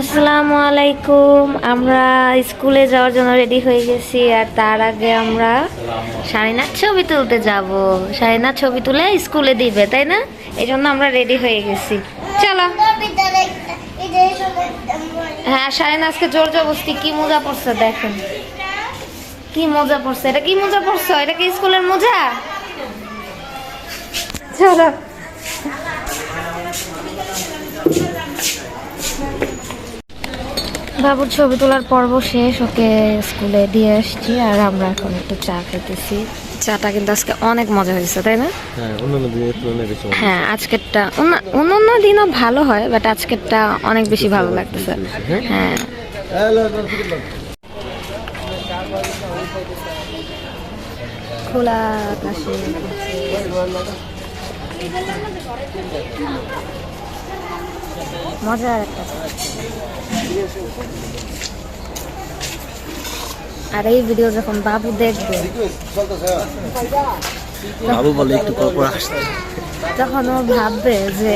আসসালামু আলাইকুম। আমরা স্কুলে যাওয়ার জন্য রেডি হয়ে গেছি আর তার আগে আমরা সারিনার ছবি তুলতে যাব। সারিনার ছবি তুলে স্কুলে দিবে, তাই না? এই জন্য আমরা রেডি হয়ে গেছি। চলো। হ্যাঁ সারিনা আজকে জোর জবস্তি কি মোজা পড়ছে দেখেন। কি মোজা পড়ছে, এটা কি মোজা পড়ছো? এটা কি স্কুলের মোজা? চলো। বাবুর ছবি তোলার পর্ব শেষ ওকে স্কুলে দিয়ে আসছি আর আমরা এখন একটু চা খেতেছি। চাটা কিন্তু আজকে অনেক মজা হয়েছে তাই না? হ্যাঁ অন্যান্য হ্যাঁ আজকেরটা অন্য অন্য দিনও ভালো হয় বাট আজকেরটা অনেক বেশি ভালো লাগতেছে। হ্যাঁ? খোলা আকাশে। মজার একটা আর এই ভিডিও যখন বাবু দেখবে বাবু বলে একটু পর পর আসতে তখন ও ভাববে যে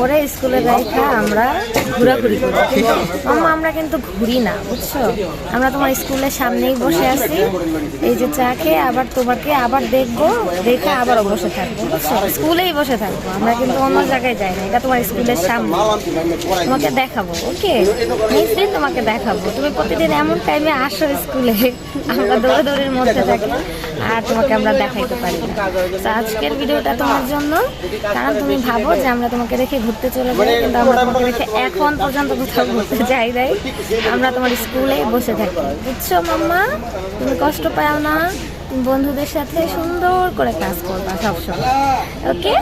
ওরে স্কুলে রাইখা আমরা ঘোরাঘুরি করি মাম্মা, আমরা কিন্তু ঘুরি না, বুঝছ? আমরা তোমার স্কুলের সামনেই বসে আছি। এই যে চা খেয়ে আবার তোমাকে আবার দেখব, দেখে আবারও বসে থাকব, বুঝছ? স্কুলেই বসে থাকব, আমরা কিন্তু অন্য জায়গায় যাই না, এটা তোমার স্কুলের সামনে। তোমাকে দেখাবো, ওকে? নেক্সট দিন তোমাকে দেখাবো। তুমি প্রতিদিন এমন টাইমে আসো স্কুলে, আমরা দৌড়াদৌড়ির মধ্যে থাকি। আর তোমাকে আমরা দেখাইতে পারি না। তো আজকের ভিডিওটা তোমার জন্য। কারণ তুমি ভাবো যে আমরা তোমাকে রেখে ঘুরতে চলে যাই, কিন্তু আমরা তোমাকে রেখে এখন পর্যন্ত কোথাও ঘুরতে যাই নাই। আমরা তোমার স্কুলে বসে থাকি। বুঝছ, মাম্মা? তুমি কষ্ট পাও না। বন্ধুদের সাথে সুন্দর করে কাজ করবা সবসময়। ওকে?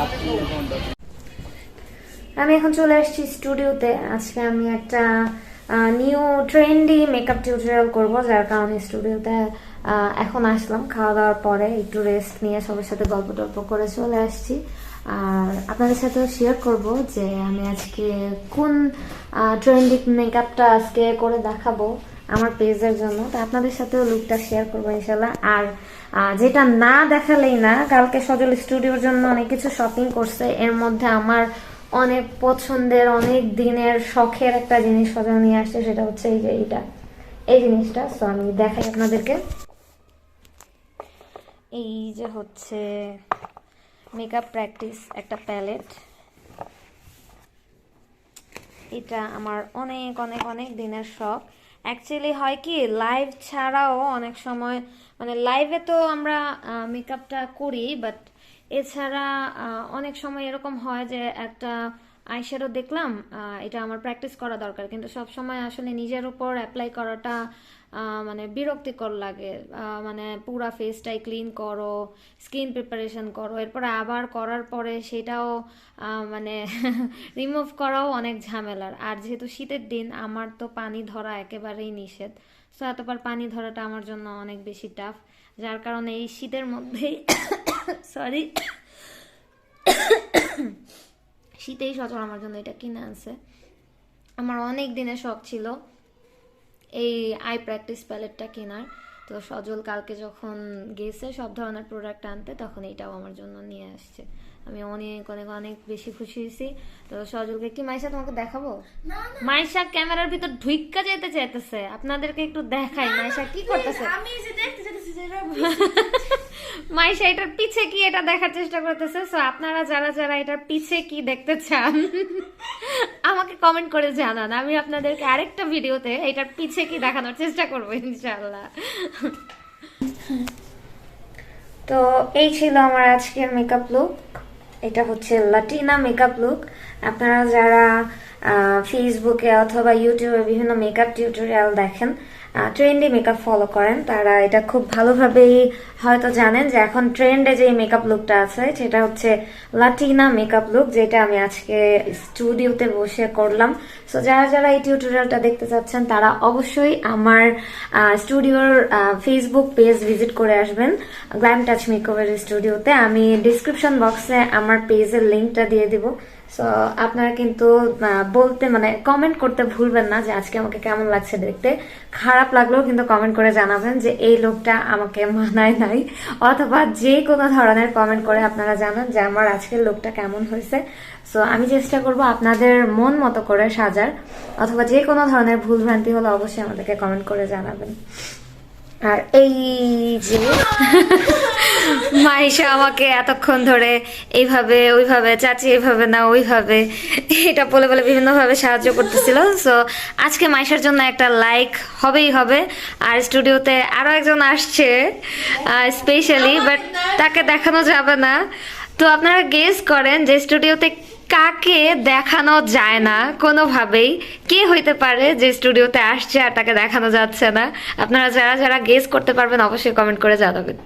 আমি এখন চলে আসছি স্টুডিওতে। আজকে আমি একটা নিউ ট্রেন্ডি মেকআপ টিউটোরিয়াল করব, যার কারণে স্টুডিওতে এখন আসলাম, খাওয়া দাওয়ার পরে একটু রেস্ট নিয়ে সবার সাথে গল্প টল্প করে চলে আসছি। আর আপনাদের সাথেও শেয়ার করব যে আমি আজকে কোন ট্রেন্ডি মেকআপটা আজকে করে দেখাবো আমার পেজের জন্য। তো আপনাদের সাথেও লুকটা শেয়ার করব ইনশাল্লাহ আর যেটা না দেখালেই না, কালকে সজল স্টুডিওর জন্য অনেক কিছু শপিং করছে। এর মধ্যে আমার অনেক পছন্দের, অনেক দিনের শখের একটা জিনিস সজল নিয়ে আসছে, সেটা হচ্ছে এই যে এইটা। এই জিনিসটা তো আমি দেখাই আপনাদেরকে। এই যে হচ্ছে মেকআপ প্র্যাকটিস একটা প্যালেট এটা আমার অনেক অনেক অনেক দিনের শখ। অ্যাকচুয়ালি হয় কি লাইভ ছাড়াও অনেক সময় মানে লাইভে তো আমরা মেকআপটা করি বাট এছাড়া অনেক সময় এরকম হয় যে একটা আইশ্যাডো দেখলাম এটা আমার প্র্যাকটিস করা দরকার। কিন্তু সব সময় আসলে নিজের উপর অ্যাপ্লাই করাটা মানে বিরক্তিকর লাগে। মানে পুরা ফেসটাই ক্লিন করো স্কিন প্রিপারেশন করো, এরপরে আবার করার পরে সেটাও মানে রিমুভ করাও অনেক ঝামেলার। আর যেহেতু শীতের দিন, আমার তো পানি ধরা একেবারেই নিষেধ। সো এতবার পানি ধরাটা আমার জন্য অনেক বেশি টাফ যার কারণে এই শীতের মধ্যেই সরি শীতেই সচর আমার জন্য এটা কিনে আনছে। আমার অনেক দিনের শখ ছিল এই আই প্র্যাকটিস প্যালেটটা কেনার। তো সজল কালকে যখন গেছে সব ধরনের প্রোডাক্ট আনতে তখন এটাও আমার জন্য নিয়ে আসছে। আমি অনেক অনেক অনেক বেশি খুশি হয়েছি। তো সজলকে কি মাইশা তোমাকে দেখাবো? মাইশা ক্যামেরার ভিতর ঢুইক্কা যেতে চাইতেছে। আপনাদেরকে একটু দেখাই মাইশা কি করতেছে? আমি যে দেখতে মাইশা, এটার পিছে কি এটা দেখার চেষ্টা করতেছে? সো আপনারা যারা যারা এটার পিছে কি দেখতে চান, আমাকে কমেন্ট করে জানান। আমি আপনাদেরকে আরেকটা ভিডিওতে এটার পিছে কি দেখানোর চেষ্টা তো এই ছিল আমার আজকের মেকআপ লুক এটা হচ্ছে লাটিনা মেকআপ লুক আপনারা যারা ফেসবুকে অথবা ইউটিউবে বিভিন্ন মেকআপ টিউটোরিয়াল দেখেন ট্রেন্ডি মেকআপ ফলো করেন। তারা এটা খুব ভালোভাবেই হয়তো জানেন যে এখন ট্রেন্ডে যে মেকআপ লুকটা আছে, সেটা হচ্ছে লাটিনা মেকআপ লুক যেটা আমি আজকে স্টুডিওতে বসে করলাম। সো যারা যারা এই টিউটোরিয়ালটা দেখতে চাচ্ছেন, তারা অবশ্যই আমার স্টুডিওর ফেসবুক পেজ ভিজিট করে আসবেন। গ্ল্যাম টাচ মেকওভার স্টুডিওতে আমি ডিসক্রিপশন বক্সে আমার পেজের লিঙ্কটা দিয়ে দিব। সো আপনারা কিন্তু বলতে মানে কমেন্ট করতে ভুলবেন না যে আজকে আমাকে কেমন লাগছে দেখতে। খারাপ লাগলেও কিন্তু কমেন্ট করে জানাবেন যে এই লোকটা আমাকে মানায় নাই। অথবা যে কোনো ধরনের কমেন্ট করে আপনারা জানান যে আমার আজকের লোকটা কেমন হয়েছে। সো আমি চেষ্টা করব আপনাদের মন মতো করে সাজার। অথবা যে কোনো ধরনের ভুলভ্রান্তি হলে অবশ্যই আমাদেরকে কমেন্ট করে জানাবেন। আর এই যে মাইশা আমাকে এতক্ষণ ধরে এইভাবে, ওইভাবে, চাচি এইভাবে না, ওইভাবে এটা বলে বলে বিভিন্নভাবে সাহায্য করতেছিল। সো আজকে মাইশার জন্য একটা লাইক হবেই হবে। আর স্টুডিওতে আরও একজন আসছে স্পেশালি বাট তাকে দেখানো যাবে না। তো আপনারা গেস করেন যে স্টুডিওতে কাকে দেখানো যায় না কোনোভাবেই? কে হইতে পারে যে স্টুডিওতে আসছে আর তাকে দেখানো যাচ্ছে না? আপনারা যারা যারা গেস করতে পারবেন, অবশ্যই কমেন্ট করে জানাবেন।